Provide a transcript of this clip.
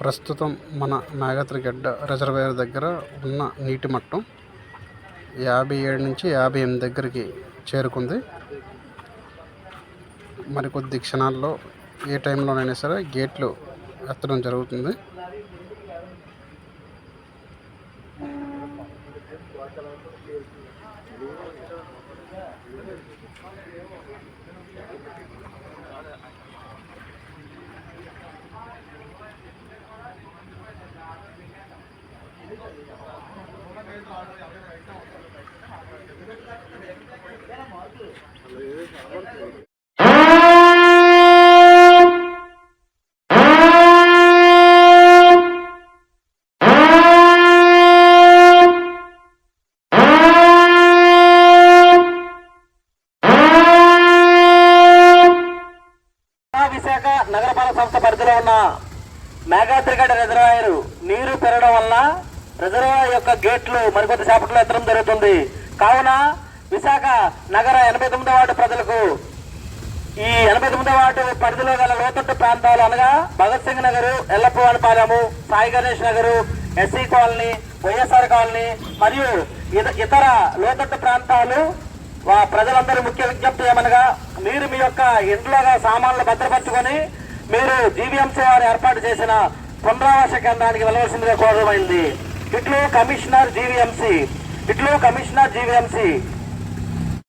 ప్రస్తుతం మన నాగత్రిగడ్డ రిజర్వాయర్ దగ్గర ఉన్న నీటి మట్టం యాభై ఏడు నుంచి యాభై ఎనిమిది దగ్గరికి చేరుకుంది. మరికొద్ది క్షణాల్లో ఏ టైంలోనైనా సరే గేట్లు ఎత్తడం జరుగుతుంది. విశాఖ నగరపాలక సంస్థ పరిధిలో ఉన్న మేఘాద్రిగడ్డ రిజర్వాయర్ నీరు పెరగడం వల్ల రిజర్వాయర్ యొక్క గేట్లు మరికొద్ది సేపట్లో ఎత్తడం జరుగుతుంది. కావున విశాఖ నగర ఎనభై తొమ్మిదో వార్డు ప్రజలకు ఈ ఎనభై తొమ్మిదో వార్డు పరిధిలో గల లోతట్టు ప్రాంతాలు అనగా Bhagat Singh Nagar Ellappavanipalem Sai Ganesh Nagar SC colony YSR colony మరియు ఇతర లోతట్టు ప్రాంతాలు వా- ప్రజలందరూ ముఖ్య విజ్ఞప్తి ఏమనగా మీరు మీ యొక్క ఇంట్లోగా సామాన్లు భద్రపరచుకొని మీరు జీవీఎంసీ వారు ఏర్పాటు చేసిన పునరావాస కేంద్రానికి వెళ్ళవలసిందిగా కోరమైంది ఇట్లు కమిషనర్ జీవీఎంసీ ఇట్లు కమిషనర్ జీవీఎంసీ